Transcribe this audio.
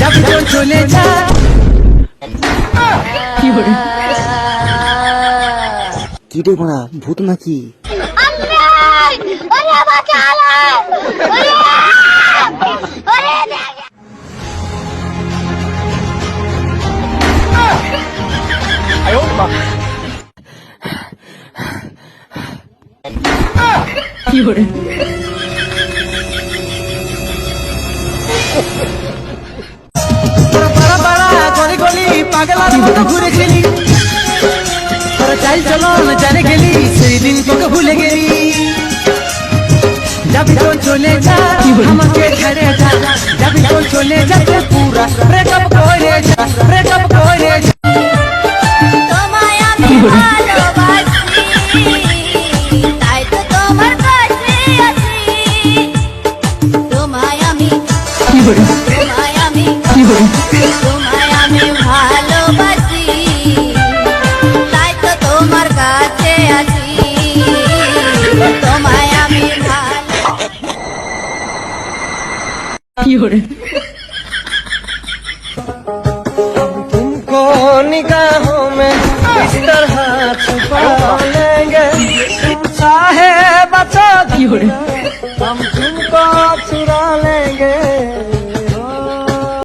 যাবি তো চলে যা কি রে মারা ভূত নাকি ওরে বাঁচালো পাগলার মতো ঘুরেছিলি তোরা চাল চলন জানে গেলি সেই দিন তোকে ভুলে গেলি যাবি তো চলে যা আমাকে ছেড়ে যা যাবি তো চলে যা তুই পুরা ব্রেকআপ করে যা ব্রেকআপ করে যা তোমায় আমি ভালোবাসি তাই তো তোমার तुमको निगाहों में इस तरह छुपा लेंगे तुम चाहे बचा दो हम